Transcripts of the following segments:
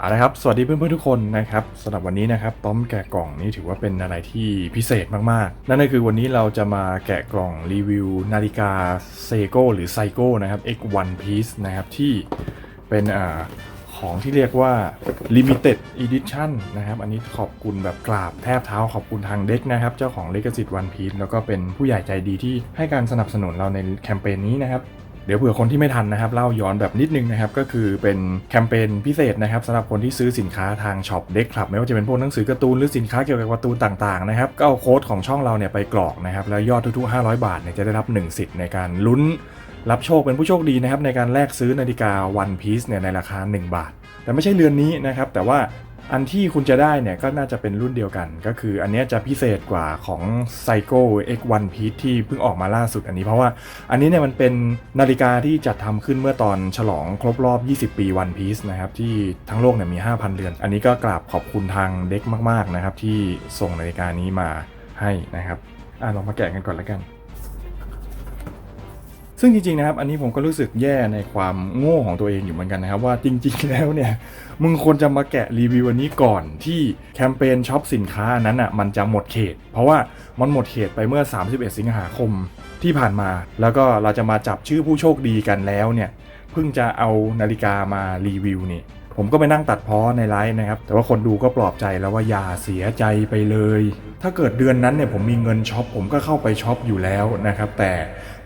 เอาละครับ สวัสดีเพื่อนๆทุกคนนะครับสำหรับวันนี้นะครับต้อมแกะกล่องนี่ถือว่าเป็นอะไรที่พิเศษมากๆ นั่นก็คือวันนี้เราจะมาแกะกล่องรีวิว นาฬิกาเซโกหรือไซโกนะครับ X1 Piece นะครับที่เป็นอของที่เรียกว่า Limited Edition นะครับ อันนี้ขอบคุณแบบกราบแทบเท้าขอบคุณทางเด็กนะครับ เจ้าของ l e g a c y One Piece แล้วก็เป็นผู้ใหญ่ใจดีที่ให้การสนับสนุนเราในแคมเปญนี้นะครับ เดี๋ยวเผื่อคนที่ไม่ทันนะครับเล่าย้อนแบบนิดนึงนะครับก็คือเป็นแคมเปญพิเศษนะครับสำหรับคนที่ซื้อสินค้าทางช็อปเด็กคลับไม่ว่าจะเป็นพวกหนังสือการ์ตูนหรือสินค้าเกี่ยวกับการ์ตูนต่างๆนะครับก็เอาโค้ดของช่องเราเนี่ยไปกรอกนะครับแล้วยอดทุกๆ500 บาทเนี่ยจะได้รับ 1 สิทธิ์ในการลุ้น รับโชคเป็นผู้โชคดีนะครับในการแลกซื้อนาฬิกา One Piece เนี่ยในราคา 1 บาท แต่ไม่ใช่เรือนนี้นะครับแต่ว่า อันที่คุณจะได้เนี่ยก็น่าจะเป็นรุ่นเดียวกัน ก็คืออันนี้จะพิเศษกว่าของ Psycho X1 Piece ที่เพิ่งออกมาล่าสุดอันนี้เพราะว่าอันนี้เนี่ยมันเป็นนาฬิกาที่จัดทำขึ้นเมื่อตอนฉลองครบรอบ 20 ปี One Piece นะครับที่ทั้งโลกเนี่ยมี 5,000 เรือน อันนี้ก็กราบขอบคุณทางเด็กมาก ๆ นะครับที่ส่งนาฬิกานี้มาให้นะครับอะลองมาแกะกันก่อนแล้วกัน ซึ่งจริงๆนะครับ อันนี้ผมก็รู้สึกแย่ในความโง่ของตัวเองอยู่เหมือนกันนะครับ ว่าจริงๆแล้วเนี่ย มึงควรจะมาแกะรีวิวอันนี้ก่อนที่แคมเปญช็อปสินค้านั้นอะมันจะหมดเขต เพราะว่ามันหมดเขตไปเมื่อ 31 สิงหาคมที่ผ่านมา แล้วก็เราจะมาจับชื่อผู้โชคดีกันแล้วเนี่ยเพิ่งจะเอานาฬิกามารีวิวนี่ ผมก็ไปนั่งตัดพ้อในไลฟ์นะครับ แต่ว่าคนดูก็ปลอบใจแล้วว่าอย่าเสียใจไปเลย ถ้าเกิดเดือนนั้นเนี่ยผมมีเงินช็อปผมก็เข้าไปช็อปอยู่แล้วนะครับ แต่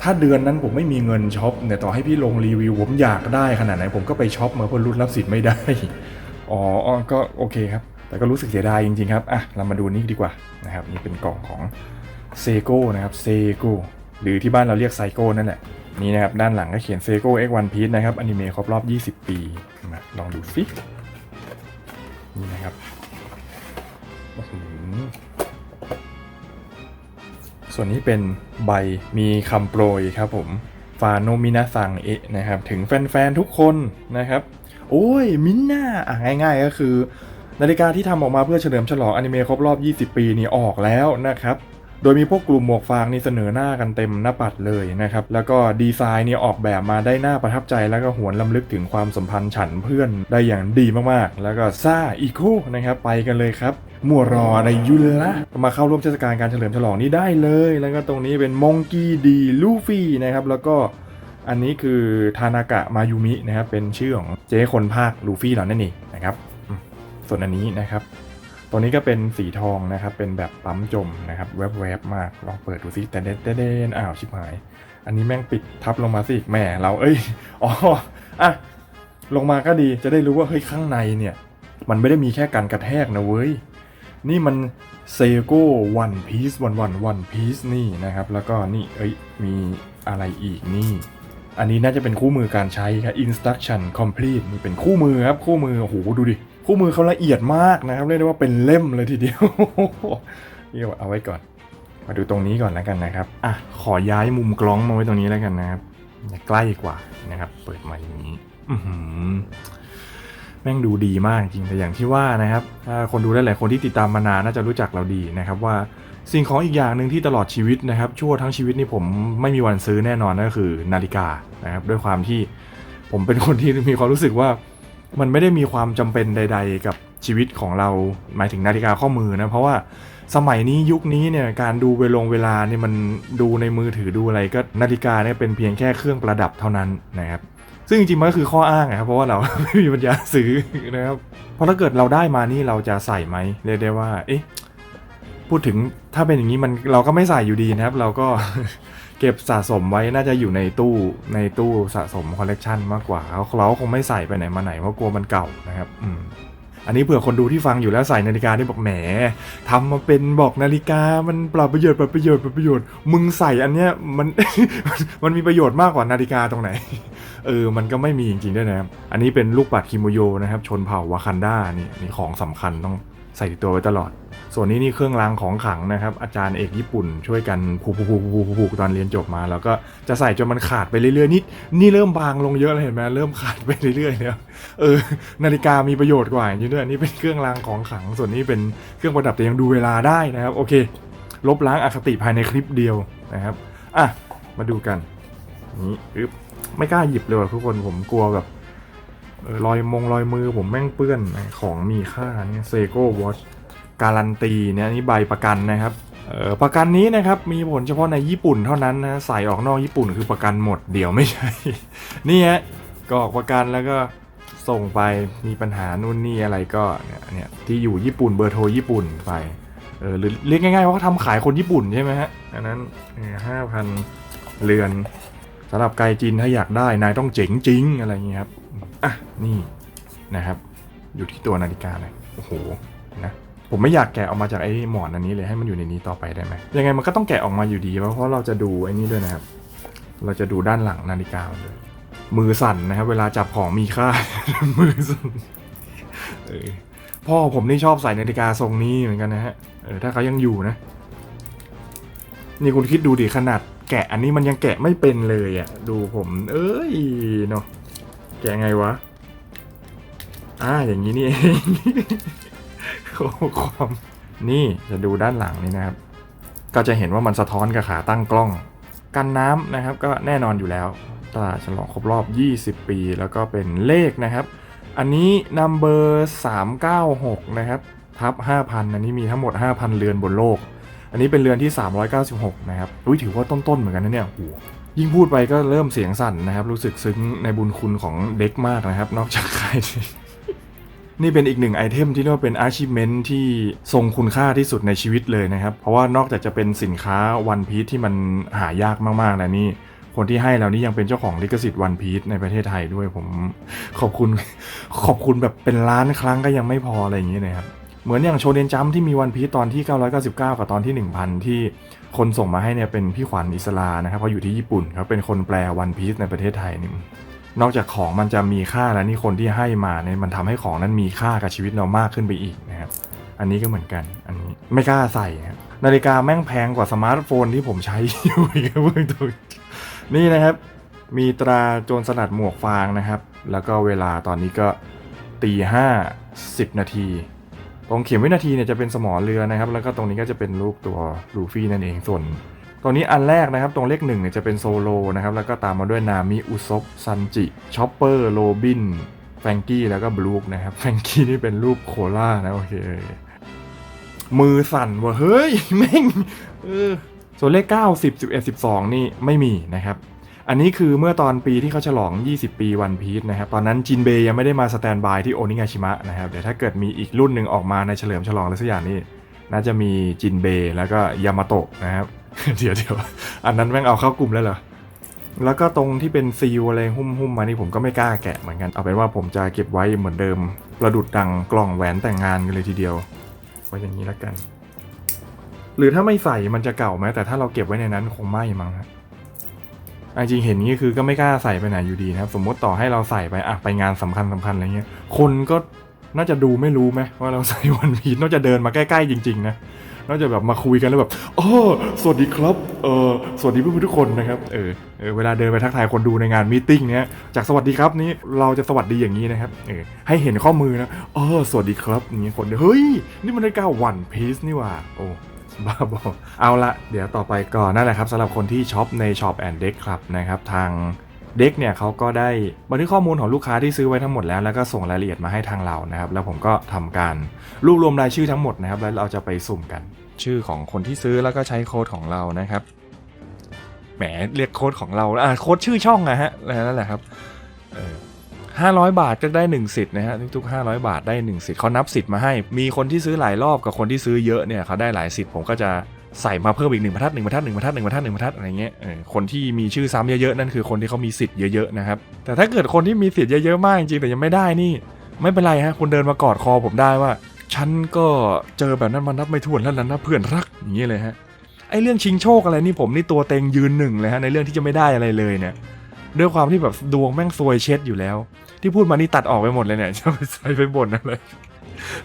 ถ้าเดือนนั้นผมไม่มีเงินช็อปเนี่ยต่อให้พี่ลงรีวิว ผมอยากได้ขนาดไหนผมก็ไปช็อปมาเพื่อลุ้นรับสิทธิ์ไม่ได้ อ๋ออก็โอเคครับ แต่ก็รู้สึกเสียดายจริงๆครับ อะ เรามาดูนี่ดีกว่านะครับ นี่เป็นกล่องของเซโก้นะครับเซโก้หรือที่บ้านเราเรียกไซโก้นั่นแหละ นี่นะครับ ด้านหลังก็เขียนเซโก้ X1 Piece นะครับ อนิเมะครบรอบ 20 ปี มาลองดูสินี่นะครับส่วนนี้เป็นใบมีคำโปรยครับผมฟาโนมินาซังเอะนะครับ ถึงแฟน ๆ ทุกคนนะครับ โอ้ย มินน่าอะง่ายๆก็คือ นาฬิกาที่ทำออกมาเพื่อเฉลิมฉลองอนิเมะครบรอบ 20 ปีนี่ออกแล้วนะครับ โดยมีพวกกลุ่มหมวกฟางนี่เสนอหน้ากันเต็มหน้าปัดเลยนะครับ แล้วก็ดีไซน์นี่ออกแบบมาได้หน้าประทับใจแล้วก็หวนลำลึกถึงความสัมพันธ์ฉันเพื่อนได้อย่างดีมากๆ แล้วก็ซ่าอีกคู่นะครับไปกันเลยครับมัวรออะไรอยุละมาเข้าร่วมเทศกาลการเฉลิมฉลองนี้ได้เลย แล้วก็ตรงนี้เป็นมงกี้ดีลูฟี่นะครับแล้วก็อันนี้คือทานากะมายูมินะครับเป็นชื่อของเจ๊คนภาคลูฟี่เรานั่นเองนะครับส่วนอันนี้นะครับ ตัวนี้ก็เป็นสีทองนะครับ เป็นแบบปั๊มจมนะครับ แวบๆมาก ลองเปิดดูซิแต่เด็ดเด่นอ้าวชิบหาย อันนี้แม่งปิดทับลงมาสิแหม่เราเอ้ย อ๋อ อะ ลงมาก็ดี จะได้รู้ว่าเฮ้ยข้างในเนี่ย มันไม่ได้มีแค่การกระแทกนะเว้ย นี่มันเซโก้วันพีซวันวันวันพีซนี่นะครับ แล้วก็นี่ เอ้ย มีอะไรอีกนี่ อันนี้น่าจะเป็นคู่มือการใช้ครับ instruction complete นี่เป็นคู่มือครับ คู่มือ โอ้โห ดูดิ คู่มือเขาละเอียดมากนะครับเรียกได้ว่าเป็นเล่มเลยทีเดียวนี่เอาไว้ก่อน มาดูตรงนี้ก่อนแล้วกันนะครับอะขอย้ายมุมกล้องมาไว้ตรงนี้แล้วกันนะครับใกล้กว่านะครับ เปิดมาอย่างนี้แม่งดูดีมากจริงแต่อย่างที่ว่านะครับถ้าคนดูได้หลายคนที่ติดตามมานานน่าจะรู้จักเราดีนะครับว่าสิ่งของอีกอย่างหนึ่งที่ตลอดชีวิตนะครับชั่วทั้งชีวิตนี่ผมไม่มีวันซื้อแน่นอนก็คือนาฬิกานะครับด้วยความที่ผมเป็นคนที่มีความรู้สึกว่า มันไม่ได้มีความจำเป็นใด ๆ กับชีวิตของเราหมายถึงนาฬิกาข้อมือนะเพราะว่าสมัยนี้ยุคนี้เนี่ยการดูเวลงเวลาเนี่ยมันดูในมือถือดูอะไรก็นาฬิกาเนี่ยเป็นเพียงแค่เครื่องประดับเท่านั้นนะครับซึ่งจริงๆมันก็คือข้ออ้างนะครับเพราะว่าเราไม่มีปัญญาซื้อนะครับเพราะถ้าเกิดเราได้มานี่เราจะใส่ไหมเรียกได้ว่าเอ๊ะพูดถึงถ้าเป็นอย่างนี้มันเราก็ไม่ใส่อยู่ดีนะครับ เราก็ เก็บสะสมไว้น่าจะอยู่ในตู้ในตู้สะสมคอลเลกชันมากกว่าเราก็คงไม่ใส่ไปไหนมาไหนเพราะกลัวมันเก่านะครับอืมอันนี้เผื่อคนดูที่ฟังอยู่แล้วใส่นาฬิกาที่บอกแหมทำมาเป็นบอกนาฬิกามันปรับประโยชน์ปรับประโยชน์ปรับประโยชน์ มึงใส่อันเนี้ยมันมันมีประโยชน์มากกว่านาฬิกาตรงไหน เออ มันก็ไม่มีจริงๆด้วยนะครับ อันนี้เป็นลูกปัดคิโมโยนะครับ ชนเผ่าวากันดานี่นี่ของสำคัญต้องใส่ติดตัวไว้ตลอด ส่วนนี้นี่เครื่องรางของขลังนะครับ อาจารย์เอกญี่ปุ่นช่วยกันผูกผูกผูกผูกผูกตอนเรียนจบมา แล้วก็จะใส่จนมันขาดไปเรื่อยๆนี่นี่เริ่มบางลงเยอะเลยเห็นไหมเริ่มขาดไปเรื่อยๆแล้วเออนาฬิกามีประโยชน์กว่าอย่างนี้ด้วยนนี้เป็นเครื่องรางของขลัง ส่วนนี้เป็นเครื่องประดับแต่ยังดูเวลาได้นะครับ โอเค ลบล้างอคติภายในคลิปเดียวนะครับอะมาดูกันนี่อึ๊บไม่กล้าหยิบเลยทุกคนผมกลัวแบบเออรอยมงรอยมือผมแม่งเปื้อนของมีค่าเนี่ยเซโก้วอช การันตีเนี่ยนี่ใบประกันนะครับเออประกันนี้นะครับมีผลเฉพาะในญี่ปุ่นเท่านั้นนะใส่ออกนอกญี่ปุ่นคือประกันหมดเดี๋ยวไม่ใช่นี่ฮะก็ออกประกันแล้วก็ส่งไปมีปัญหานู่นนี่อะไรก็เนี่ยเนี่ยที่อยู่ญี่ปุ่นเบอร์โทรญี่ปุ่นไปเออหรือเรียกง่ายๆว่าเขาทำขายคนญี่ปุ่นใช่ไหมฮะอันนั้นห้าพันเรือนสำหรับไกจีนถ้าอยากได้นายต้องเจ๋งจริงอะไรอย่างเงี้ยครับอะนี่นะครับ อยู่ที่ตัวนาฬิกาเลยโอ้โหนะ ผมไม่อยากแกะออกมาจากไอ้หมอนอันนี้เลยให้มันอยู่ในนี้ต่อไปได้ไหมยังไงมันก็ต้องแกะออกมาอยู่ดีเพราะเราเราจะดูไอ้นี่ด้วยนะครับ เราจะดูด้านหลังนาฬิกามันด้วยมือสั่นนะครับ เวลาจับของมีค่า มือสั่นพ่อผมนี่ชอบใส่นาฬิกาทรงนี้เหมือนกันนะฮะเออถ้าเขายังอยู่นะ นี่คุณคิดดูดิขนาดแกะอันนี้มันยังแกะไม่เป็นเลยอะ่ะ ดูผม เอ้ยเนาะแกะไงวะอ่าอย่างนี้นี่เอง โอ้ความนี่จะดูด้านหลังนี่นะครับ ก็จะเห็นว่ามันสะท้อนกับขาตั้งกล้อง กันน้ำนะครับก็แน่นอนอยู่แล้วตลาดฉลองครบรอบ 20 ปี แล้วก็เป็นเลขนะครับ อันนี้ number 396 นะครับ ทับ 5,000 อันนี้มีทั้งหมด 5,000 เรือนบนโลก อันนี้เป็นเรือนที่ 396 นะครับอุ้ยถือว่าต้นๆ เหมือนกันนะเนี่ยโอ้ยิ่งพูดไปก็เริ่มเสียงสั่นนะครับ รู้สึกซึ้งในบุญคุณของเด็กมากนะครับ นอกจากใคร นี่เป็นอีกหนึ่งไอเทมที่เรียกว่าเป็น achievement ที่ทรงคุณค่าที่สุดในชีวิตเลยนะครับ เพราะว่านอกจากจะเป็นสินค้าวันพี e ที่มันหายากมากๆแล้วนี่คนที่ให้เรานี่ยังเป็นเจ้าของลิขสิทธิ์วันพี e ในประเทศไทยด้วยผมขอบคุณขอบคุณแบบเป็นล้านครั้งก็ยังไม่พออะไรอย่างนี้นะครับเหมือนอย่างโชเดนจัมที่มีวันพี e ตอนที่ 999 กับตอนที่ 1000 ที่คนส่งมาให้เนี่ยเป็นพี่ขวัญอิสลานะครับเพราะอยู่ที่ญี่ปุ่นครับเป็นคนแปลวันพี e ในประเทศไทยนี่ นอกจากของมันจะมีค่าแล้วนี่คนที่ให้มาเนี่ยมันทำให้ของนั้นมีค่ากับชีวิตเรามากขึ้นไปอีกนะครับอันนี้ก็เหมือนกัน อันนี้ไม่กล้าใส่ครับนาฬิกาแม่งแพงกว่าสมาร์ทโฟนที่ผมใช้อยู่อีกรับเพื่อนทุกนี่นะครับ มีตราโจรสลัดหมวกฟางนะครับ แล้วก็เวลาตอนนี้ก็ตีห้าสิบนาทีตรงเข็มวินาทีเนี่ยจะเป็นสมอเรือนะครับ แล้วก็ตรงนี้ก็จะเป็นรูปตัวลูฟี่นั่นเองส่วน ตัวนี้อันแรกนะครับตรงเลขหนึ่งเนี่ยจะเป็นโซโลนะครับแล้วก็ตามมาด้วยนามิอุซบซันจิชอปเปอร์โรบินแฟงกี้แล้วก็บลูคนะครับแฟงกี้นี่เป็นรูปโคล่านะโอเคมือสั่นว่ะเฮ้ยแม่งเออส่วนเลข 9 10 11 12 นี่ไม่มีนะครับ อันนี้คือเมื่อตอนปีที่เขาฉลอง 20 ปีวันพี e นะครับ ตอนนั้นจินเบย์ยังไม่ได้มาสแตนบายที่โอนิงาชิมะนะครับ เดี๋ยวถ้าเกิดมีอีกรุ่นหนึ่งออกมาในเฉลิมฉลองอะไรสักอย่างนี่น่าจะมีจินเบย์แล้วก็ยามาโตะนะครับ เดี๋ยวเดี๋ยวอันนั้นแม่งเอาเข้ากลุ่มแล้วเหรอ แล้วก็ตรงที่เป็นซีลอะไรหุ้มหุ้มๆมานี่ผมก็ไม่กล้าแกะเหมือนกัน เอาเป็นว่าผมจะเก็บไว้เหมือนเดิม ประดุดดังกล่องแหวนแต่งงานกันเลยทีเดียว ไว้อย่างนี้แล้วกัน หรือถ้าไม่ใส่มันจะเก่าไหมแต่ถ้าเราเก็บไว้ในนั้นคงไม่มั้งครับอะจริงเห็นนี้คือก็ไม่กล้าใส่ไปไหนอยู่ดีนะครับ สมมติต่อให้เราใส่ไปอะไปงานสำคัญสำคัญอะไรเงี้ย คนก็น่าจะดูไม่รู้ไหมว่าเราใส่วันพีชนอกจากเดินมาใกล้ๆจริง ๆ นะ นอกจากแบบมาคุยกันแล้วแบบอ้สวัสดีครับเออสวัสดีเพื่อนๆทุกคนนะครับเออเออเวลาเดินไปทักทายคนดูในงานมีติ้งเนี้ยจากสวัสดีครับนี้เราจะสวัสดีอย่างนี้นะครับเออให้เห็นข้อมือนะเออสวัสดีครับอย่างนี้คนเฮ้ยนี่มันได้ก้าวันพีซนี่ว่าโอ้บ้าบอเอาละเดี๋ยวต่อไปก่อนนั่นแหละครับสำหรับคนที่ช็อปในช็อปแอนด์เด็กครับนะครับทาง เด็กเนี่ยเขาก็ได้บันทึกข้อมูลของลูกค้าที่ซื้อไว้ทั้งหมดแล้วแล้วก็ส่งรายละเอียดมาให้ทางเรานะครับ แล้วผมก็ทำการรวบรวมรายชื่อทั้งหมดนะครับ แล้วเราจะไปสุ่มกัน ชื่อของคนที่ซื้อแล้วก็ใช้โค้ดของเรานะครับแหมเรียกโค้ดของเราอ่าโค้ดชื่อช่องนะฮะนั่นแหละครับห้าร้อยบาทก็ได้หนึ่งสิทธิ์นะฮะทุกๆห้าร้อยบาทได้หนึ่งสิทธิ์เขานับสิทธิ์มาให้ มีคนที่ซื้อหลายรอบกับคนที่ซื้อเยอะเนี่ยเขาได้หลายสิทธิ์ผมก็จะ ใส่มาเพิ่มอีกหนึ่งบรรทัดหนึ่งบรรทัดหนึ่งบรรทัดหนึ่งบรรทัดหนึ่งบรรทัดอะไรเงี้ยคนที่มีชื่อซ้ำเยอะๆนั่นคือคนที่เขามีสิทธิ์เยอะๆนะครับแต่ถ้าเกิดคนที่มีสิทธิ์เยอะๆมากจริงแต่ยังไม่ได้นี่ ไม่เป็นไรฮะคุณเดินมากอดคอผมได้ว่า ฉันก็เจอแบบนั้นมานับไม่ถ้วนแล้วนะเพื่อนรักอย่างนี้เลยฮะไอเรื่องชิงโชคอะไรนี่ผมนี่ตัวเต็งยืนหนึ่งเลยฮะในเรื่องที่จะไม่ได้อะไรเลยเนี่ยด้วยความที่แบบดวงแม่งซวยเช็ดอยู่แล้ว ที่พูดมานี่ตัดออกไปหมดเลยเนี่ยจะไปใส่ไปบ่นอะไร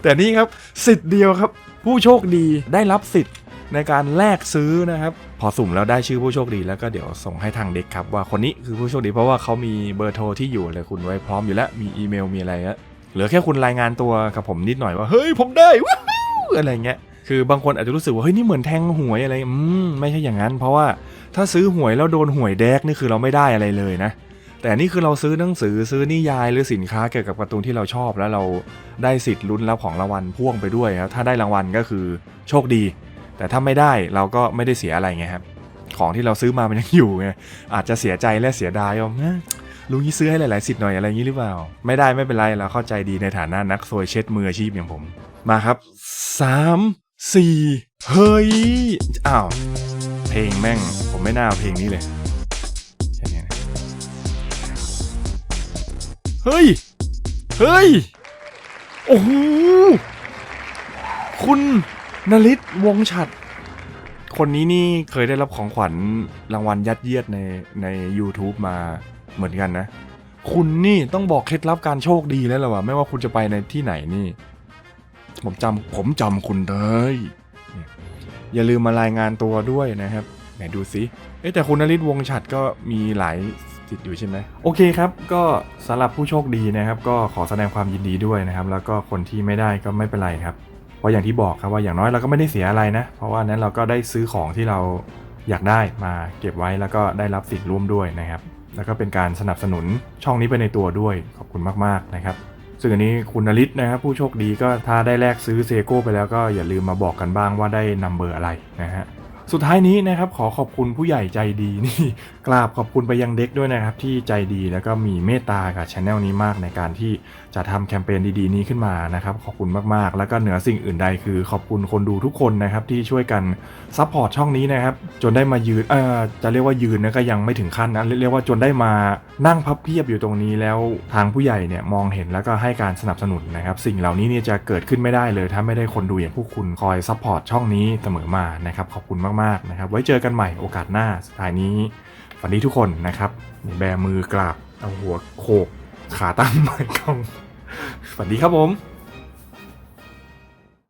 แต่นี่ครับสิทธิ์เดียวครับ ผู้โชคดีได้รับสิทธิ์ ในการแลกซื้อนะครับ พอสุ่มแล้วได้ชื่อผู้โชคดีแล้วก็เดี๋ยวส่งให้ทางเด็กครับว่าคนนี้คือผู้โชคดีเพราะว่าเขามีเบอร์โทรที่อยู่เลยคุณไว้พร้อมอยู่แล้วมีอีเมลมีอะไรล้วเหลือแค่คุณรายงานตัวกับผมนิดหน่อยว่าเฮ้ยผมได้ว้าวอะไรเงี้ยคือบางคนอาจจะรู้สึกว่าเฮ้ยนี่เหมือนแทงหวยอะไรอืมไม่ใช่อย่างนั้น เพราะว่าถ้าซื้อหวยแล้วโดนหวยแดกนี่คือเราไม่ได้อะไรเลยนะแต่นี่คือเราซื้อหนังสือซื้อนิยายหรือสินค้าเกี่ยวกับการ์ตูนที่เราชอบแล้วเราได้สิทธิ์ลุ้นรับของรางวัลพ่วงไปด้วยครับถ้าได้รางวัลก็คือโชคดี แต่ถ้าไม่ได้เราก็ไม่ได้เสียอะไรไงครับ ของที่เราซื้อมามันยังอยู่ไงอาจจะเสียใจและเสียดายว่าเอ๊ะลุงนี้ซื้อให้หลายๆสิทธิ์หน่อยอะไรอย่างนี้หรือเปล่า ไม่ได้ไม่เป็นไรเราเข้าใจดีในฐานะนักโซยเช็ดมืออาชีพอย่างผม มาครับสามสี่เฮ้ย อ้าว เพลงแม่ง ผมไม่น่าเาเพลงนี้เลยใช่ไหมเฮ้ย เฮ้ย โอ้โหคุณ นลิศวงฉัด คนนี้นี่เคยได้รับของขวัญรางวัลยัดเยียดในใน YouTube มาเหมือนกันนะ คุณนี่ต้องบอกเคล็ดลับการโชคดีแล้วล่ะวะไม่ว่าคุณจะไปในที่ไหนนี่ ผมจำผมจำคุณเลยอย่าลืมมารายงานตัวด้วยนะครับ ไหนดูสิเอ๊แต่คุณนฤทธิ์วงฉัดก็มีหลายสิทธิ์อยู่ใช่ไหมโอเคครับ ก็สำหรับผู้โชคดีนะครับ ก็ขอแสดงความยินดีด้วยนะครับ แล้วก็คนที่ไม่ได้ก็ไม่เป็นไรครับ เพราะอย่างที่บอกครับว่าอย่างน้อยเราก็ไม่ได้เสียอะไรนะ เพราะว่านั้นเราก็ได้ซื้อของที่เราอยากได้มาเก็บไว้แล้วก็ได้รับสิทธิ์ร่วมด้วยนะครับ แล้วก็เป็นการสนับสนุนช่องนี้ไปในตัวด้วยขอบคุณมากๆนะครับซึ่งอันนี้คุณนริศนะครับผู้โชคดีก็ถ้าได้แลกซื้อเซโก้ไปแล้วก็อย่าลืมมาบอกกันบ้างว่าได้นัมเบอร์อะไรนะฮะ สุดท้ายนี้นะครับขอขอบคุณผู้ใหญ่ใจดีนี่กราบขอบคุณไปยังเด็กด้วยนะครับ ที่ใจดีแล้วก็มีเมตตากับช anel นี้มากในการที่จะทำแคมเปญดีๆนี้ขึ้นมานะครับขอบคุณมากๆ แล้วก็เหนือสิ่งอื่นใดคือขอบคุณคนดูทุกคนนะครับที่ช่วยกันซัพพอร์ตช่องนี้นะครับจนได้มายืนเอ่อจะเรียกว่ายืนนะก็ยังไม่ถึงขั้นนะเรียกว่าจนได้มานั่งพับเพียบอยู่ตรงนี้แล้วทางผู้ใหญ่เนี่ยมองเห็นแล้วก็ให้การสนับสนุนนะครับสิ่งเหล่านี้เนี่ยจะเกิดขึ้นไม่ได้เลย ถ้าไม่ได้คนดูอย่างพวกคุณคอยซัพพอร์ตช่องนี้เสมอมานะครับขอบคุณมากๆนะครับ ไว้เจอกันใหม่โอกาสหน้าสุดท้ายนี้ฝันดีทุกคนนะครับแบมือกราบเอาหัวโขกขาตั้งไม้กองฝันดีครับผม